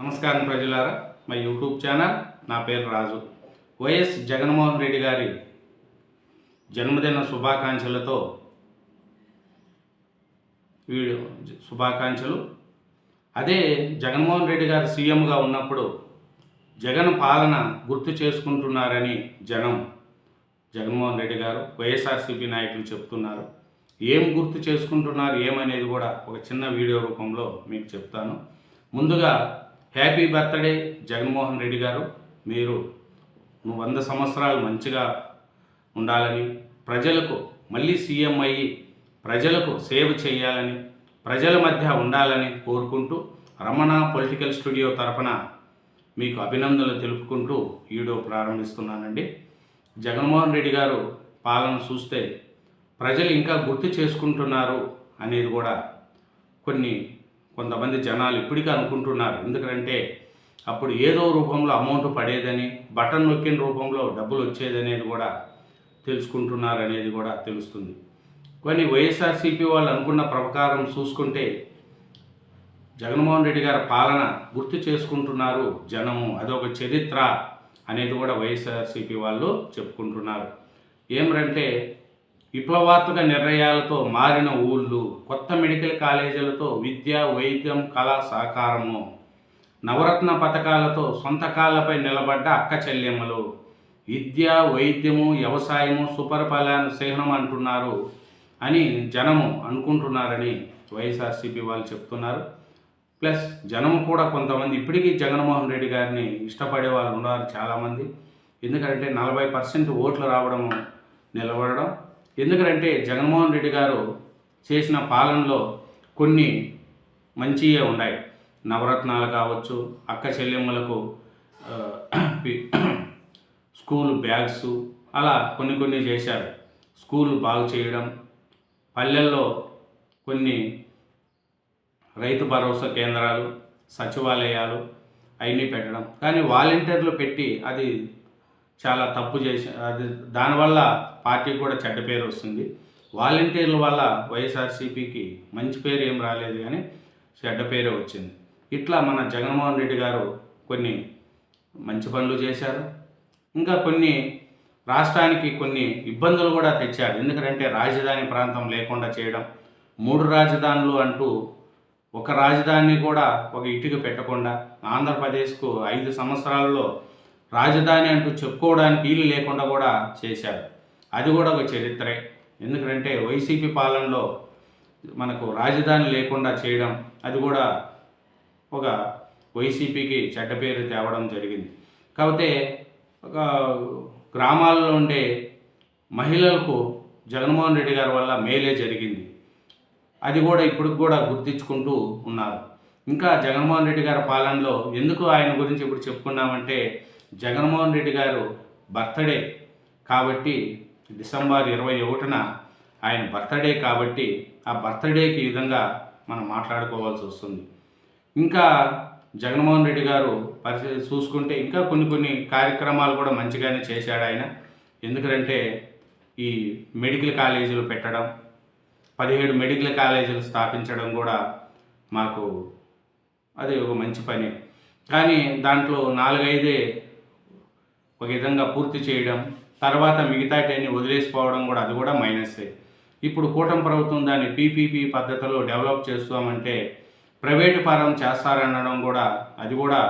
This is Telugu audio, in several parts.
నమస్కారం ప్రజలారా. మా యూట్యూబ్ ఛానల్ నా పేరు రాజు. వైఎస్ జగన్మోహన్ రెడ్డి గారి జన్మదిన శుభాకాంక్షలతో వీడియో శుభాకాంక్షలు. అదే జగన్మోహన్ రెడ్డి గారు సీఎంగా ఉన్నప్పుడు జగన్ పాలన గుర్తు చేసుకుంటున్నారని జనం జగన్మోహన్ రెడ్డి గారు వైఎస్ఆర్సీపీ నాయకులు చెప్తున్నారు. ఏం గుర్తు చేసుకుంటున్నారు ఏమనేది కూడా ఒక చిన్న వీడియో రూపంలో మీకు చెప్తాను. ముందుగా హ్యాపీ బర్త్డే జగన్మోహన్ రెడ్డి గారు. మీరు నువ్వు వంద సంవత్సరాలు మంచిగా ఉండాలని ప్రజలకు మళ్ళీ సీఎం అయ్యి ప్రజలకు సేవ చేయాలని ప్రజల మధ్య ఉండాలని కోరుకుంటూ రమణ పొలిటికల్ స్టూడియో తరఫున మీకు అభినందనలు తెలుపుకుంటూ వీడియో ప్రారంభిస్తున్నానండి. జగన్మోహన్ రెడ్డి గారు పాలన చూస్తే ప్రజలు ఇంకా గుర్తు చేసుకుంటున్నారు అనేది కూడా కొన్ని కొంతమంది జనాలు ఇప్పటికీ అనుకుంటున్నారు. ఎందుకంటే అప్పుడు ఏదో రూపంలో అమౌంట్ పడేదని బటన్ నొక్కిన రూపంలో డబ్బులు వచ్చేదనేది కూడా తెలుసుకుంటున్నారు అనేది కూడా తెలుస్తుంది. కొన్ని వైఎస్ఆర్సీపీ వాళ్ళు అనుకున్న ప్రకారం చూసుకుంటే జగన్మోహన్ రెడ్డి గారి పాలన గుర్తు చేసుకుంటున్నారు జనము. అదొక చరిత్ర అనేది కూడా వైఎస్ఆర్సీపీ వాళ్ళు చెప్పుకుంటున్నారు. ఏమిటంటే విప్లవాత్మక నిర్ణయాలతో మారిన ఊళ్ళు కొత్త మెడికల్ కాలేజీలతో విద్య వైద్యం కళా సహకారము నవరత్న పథకాలతో సొంత కాళ్ళపై నిలబడ్డ అక్క చెల్లెమ్మలు. విద్య వైద్యము వ్యవసాయము సుపరిపాలన చిహ్నం అంటున్నారు అని జనము అనుకుంటున్నారని వైఎస్ఆర్సీపీ వాళ్ళు చెప్తున్నారు. ప్లస్ జనము కూడా కొంతమంది ఇప్పటికీ జగన్మోహన్ రెడ్డి గారిని ఇష్టపడే వాళ్ళు ఉన్నారు చాలామంది. ఎందుకంటే నలభై పర్సెంట్ ఓట్లు రావడం నిలబడడం ఎందుకంటే జగన్మోహన్ రెడ్డి గారు చేసిన పాలనలో కొన్ని మంచియే ఉన్నాయి. నవరత్నాలు కావచ్చు అక్క చెల్లెమ్మలకు స్కూల్ బ్యాగ్స్ అలా కొన్ని కొన్ని చేశారు. స్కూల్ బాగు చేయడం పల్లెల్లో కొన్ని రైతు భరోసా కేంద్రాలు సచివాలయాలు అవన్నీ పెట్టడం. కానీ వాలంటీర్లు పెట్టి అది చాలా తప్పు చేసి అది దానివల్ల పార్టీకి కూడా చెడ్డ పేరు వస్తుంది. వాలంటీర్ల వల్ల వైఎస్ఆర్సీపీకి మంచి పేరు ఏం రాలేదు కానీ చెడ్డ పేరే వచ్చింది. ఇట్లా మన జగన్మోహన్ రెడ్డి గారు కొన్ని మంచి పనులు చేశారు. ఇంకా కొన్ని రాష్ట్రానికి కొన్ని ఇబ్బందులు కూడా తెచ్చారు. ఎందుకంటే రాజధాని ప్రాంతం లేకుండా చేయడం మూడు రాజధానులు అంటూ ఒక రాజధాని కూడా ఒక ఇటుక పెట్టకుండా ఆంధ్రప్రదేశ్కు ఐదు సంవత్సరాల్లో రాజధాని అంటూ చెప్పుకోవడానికి వీలు లేకుండా కూడా చేశారు అది కూడా ఒక చరిత్రే. ఎందుకంటే వైసీపీ పాలనలో మనకు రాజధాని లేకుండా చేయడం అది కూడా ఒక వైసీపీకి చెడ్డ పేరు తేవడం జరిగింది. కాకపోతే ఒక గ్రామాల్లో ఉండే మహిళలకు జగన్మోహన్ రెడ్డి గారి వల్ల మేలే జరిగింది. అది కూడా ఇప్పుడు కూడా గుర్తించుకుంటూ ఉన్నారు. ఇంకా జగన్మోహన్ రెడ్డి గారి పాలనలో ఎందుకు ఆయన గురించి ఇప్పుడు చెప్పుకున్నామంటే జగన్మోహన్ రెడ్డి గారు బర్త్డే కాబట్టి డిసెంబర్ ఇరవై ఒకటిన ఆయన బర్త్డే కాబట్టి ఆ బర్త్డేకి ఈ విధంగా మనం మాట్లాడుకోవాల్సి వస్తుంది. ఇంకా జగన్మోహన్ రెడ్డి గారు పరిస్థితి చూసుకుంటే ఇంకా కొన్ని కొన్ని కార్యక్రమాలు కూడా మంచిగానే చేశాడు ఆయన. ఎందుకంటే ఈ మెడికల్ కాలేజీలు పెట్టడం పదిహేడు మెడికల్ కాలేజీలు స్థాపించడం కూడా మాకు అది ఒక మంచి పని. కానీ దాంట్లో నాలుగైదే ఒక విధంగా పూర్తి చేయడం తర్వాత మిగతాటన్ని వదిలేసిపోవడం కూడా అది కూడా మైనసే. ఇప్పుడు కూటమి ప్రభుత్వం దాన్ని పీపీపీ పద్ధతిలో డెవలప్ చేస్తామంటే ప్రైవేటు పరం చేస్తారనడం కూడా అది కూడా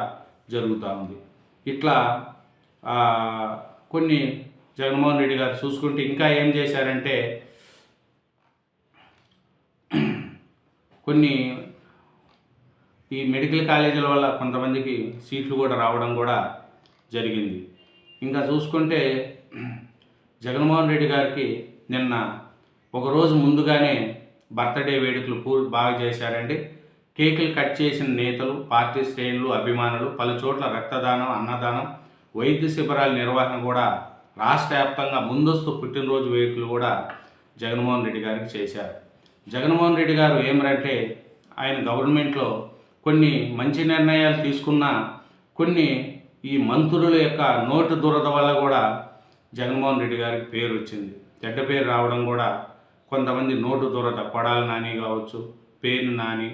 జరుగుతూ ఉంది. ఇట్లా కొన్ని జగన్మోహన్ రెడ్డి గారు చూసుకుంటే ఇంకా ఏం చేశారంటే కొన్ని ఈ మెడికల్ కాలేజీల వల్ల కొంతమందికి సీట్లు కూడా రావడం కూడా జరిగింది. ఇంకా చూసుకుంటే జగన్మోహన్ రెడ్డి గారికి నిన్న ఒకరోజు ముందుగానే బర్త్డే వేడుకలు పూర్ బాగా చేశారండి. కేకులు కట్ చేసిన నేతలు పార్టీ శ్రేణులు అభిమానులు పలు చోట్ల రక్తదానం అన్నదానం వైద్య శిబిరాల నిర్వహణ కూడా రాష్ట్ర వ్యాప్తంగా ముందస్తు పుట్టినరోజు వేడుకలు కూడా జగన్మోహన్ రెడ్డి గారికి చేశారు. జగన్మోహన్ రెడ్డి గారు ఏమరంటే ఆయన గవర్నమెంట్లో కొన్ని మంచి నిర్ణయాలు తీసుకున్న కొన్ని ఈ మంత్రుల యొక్క నోటు దురద వల్ల కూడా జగన్మోహన్ రెడ్డి గారికి పేరు వచ్చింది. చెడ్డ పేరు రావడం కూడా కొంతమంది నోటు దురద కొడాలి నాని కావచ్చు పేరు నాని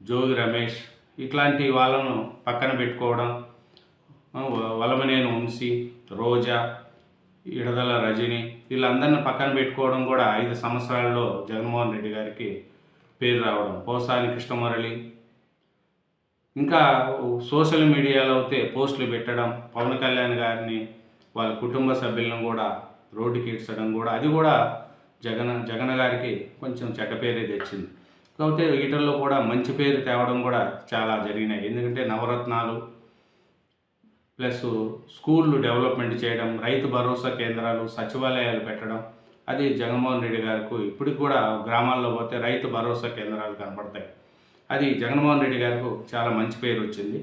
జోగి రమేష్ ఇట్లాంటి వాళ్ళను పక్కన పెట్టుకోవడం వలమనేని వంశీ రోజా ఇడదల రజని వీళ్ళందరిని పక్కన పెట్టుకోవడం కూడా ఐదు సంవత్సరాల్లో జగన్మోహన్ రెడ్డి గారికి పేరు రావడం. పోసాని కృష్ణమురళి ఇంకా సోషల్ మీడియాలో అయితే పోస్టులు పెట్టడం పవన్ కళ్యాణ్ గారిని వాళ్ళ కుటుంబ సభ్యులను కూడా రోడ్డుకి ఇడ్చడం కూడా అది కూడా జగన్ జగన్ గారికి కొంచెం చెడ్డ పేరే తెచ్చింది. కాకపోతే వీటిల్లో కూడా మంచి పేరు తేవడం కూడా చాలా జరిగినాయి. ఎందుకంటే నవరత్నాలు ప్లస్ స్కూళ్ళు డెవలప్మెంట్ చేయడం రైతు భరోసా కేంద్రాలు సచివాలయాలు పెట్టడం అది జగన్మోహన్ రెడ్డి గారికి ఇప్పటికి కూడా గ్రామాల్లో పోతే రైతు భరోసా కేంద్రాలు కనపడతాయి. అది జగన్మోహన్ రెడ్డి గారికి చాలా మంచి పేరు వచ్చింది.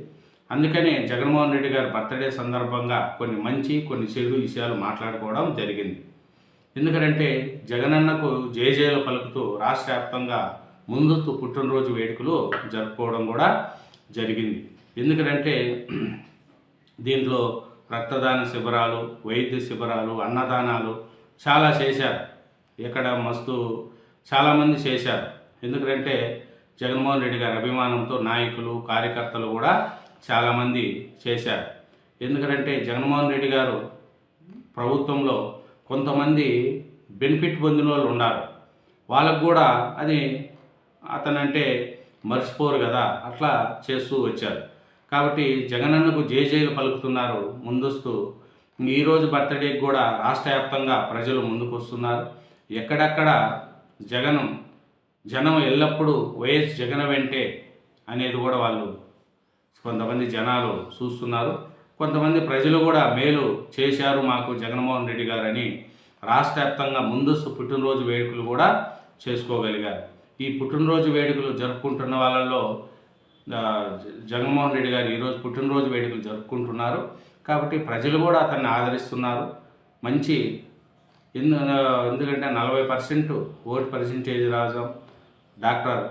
అందుకనే జగన్మోహన్ రెడ్డి గారి బర్త్డే సందర్భంగా కొన్ని మంచి కొన్ని చెడు విషయాలు మాట్లాడుకోవడం జరిగింది. ఎందుకంటే జగనన్నకు జయజయలు పలుకుతూ రాష్ట్ర వ్యాప్తంగా ముందస్తు పుట్టినరోజు వేడుకలు జరుపుకోవడం కూడా జరిగింది. ఎందుకంటే దీంట్లో రక్తదాన శిబిరాలు వైద్య శిబిరాలు అన్నదానాలు చాలా చేశారు. ఇక్కడ మస్తు చాలామంది చేశారు. ఎందుకంటే జగన్మోహన్ రెడ్డి గారి అభిమానంతో నాయకులు కార్యకర్తలు కూడా చాలామంది చేశారు. ఎందుకంటే జగన్మోహన్ రెడ్డి గారు ప్రభుత్వంలో కొంతమంది బెనిఫిట్ పొందిన వాళ్ళు ఉన్నారు. వాళ్ళకు కూడా అది అతనంటే మర్చిపోరు కదా అట్లా చేస్తూ వచ్చారు. కాబట్టి జగనన్నకు జేజేలు పలుకుతున్నారు ముందస్తు. ఈరోజు బర్త్డేకి కూడా రాష్ట్ర వ్యాప్తంగా ప్రజలు ముందుకు వస్తున్నారు ఎక్కడెక్కడ జగనం జనం ఎల్లప్పుడూ వైఎస్ జగన్ వెంటే అనేది కూడా వాళ్ళు కొంతమంది జనాలు చూస్తున్నారు. కొంతమంది ప్రజలు కూడా మేలు చేశారు మాకు జగన్మోహన్ రెడ్డి గారని రాష్ట్ర వ్యాప్తంగా ముందస్తు పుట్టినరోజు వేడుకలు కూడా చేసుకోగలిగారు. ఈ పుట్టినరోజు వేడుకలు జరుపుకుంటున్న వాళ్ళల్లో జగన్మోహన్ రెడ్డి గారు ఈరోజు పుట్టినరోజు వేడుకలు జరుపుకుంటున్నారు. కాబట్టి ప్రజలు కూడా అతన్ని ఆదరిస్తున్నారు. మంచి ఎందుకంటే నలభై percent vote percentage Rajam. Doctor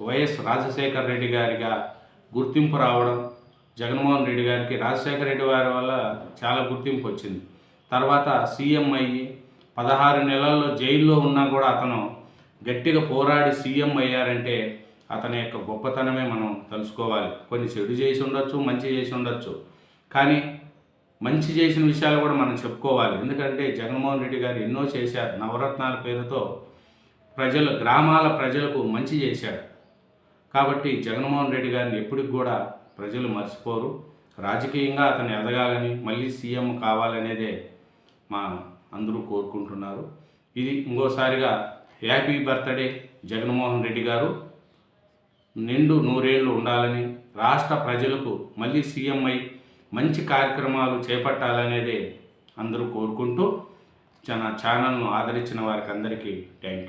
YS Rajasekhar Reddy గారిగా గుర్తింపు రావడం జగన్మోహన్ రెడ్డి గారికి రాజశేఖర రెడ్డి వారి వల్ల చాలా గుర్తింపు వచ్చింది. తర్వాత సీఎం అయ్యి పదహారు నెలల్లో జైల్లో ఉన్నా కూడా అతను గట్టిగా పోరాడి సీఎం అయ్యారంటే అతని యొక్క గొప్పతనమే మనం తెలుసుకోవాలి. కొన్ని చెడు చేసి ఉండొచ్చు మంచి చేసి ఉండొచ్చు. కానీ మంచి చేసిన విషయాలు కూడా మనం చెప్పుకోవాలి. ఎందుకంటే జగన్మోహన్ రెడ్డి గారు ఎన్నో చేశారు. నవరత్నాల పేరుతో ప్రజలు గ్రామాల ప్రజలకు మంచి చేశాడు. కాబట్టి జగన్మోహన్ రెడ్డి గారిని ఎప్పటికి కూడా ప్రజలు మర్చిపోరు. రాజకీయంగా అతను ఎదగాలని మళ్ళీ సీఎం కావాలనేదే మా అందరూ కోరుకుంటున్నారు. ఇది ఇంకోసారిగా హ్యాపీ బర్త్డే జగన్మోహన్ రెడ్డి గారు. నిండు నూరేళ్ళు ఉండాలని రాష్ట్ర ప్రజలకు మళ్ళీ సీఎం అయి మంచి కార్యక్రమాలు చేపట్టాలనేదే అందరూ కోరుకుంటూ నా ఛానల్ను ఆదరించిన వారికి అందరికీ థ్యాంక్ యూ.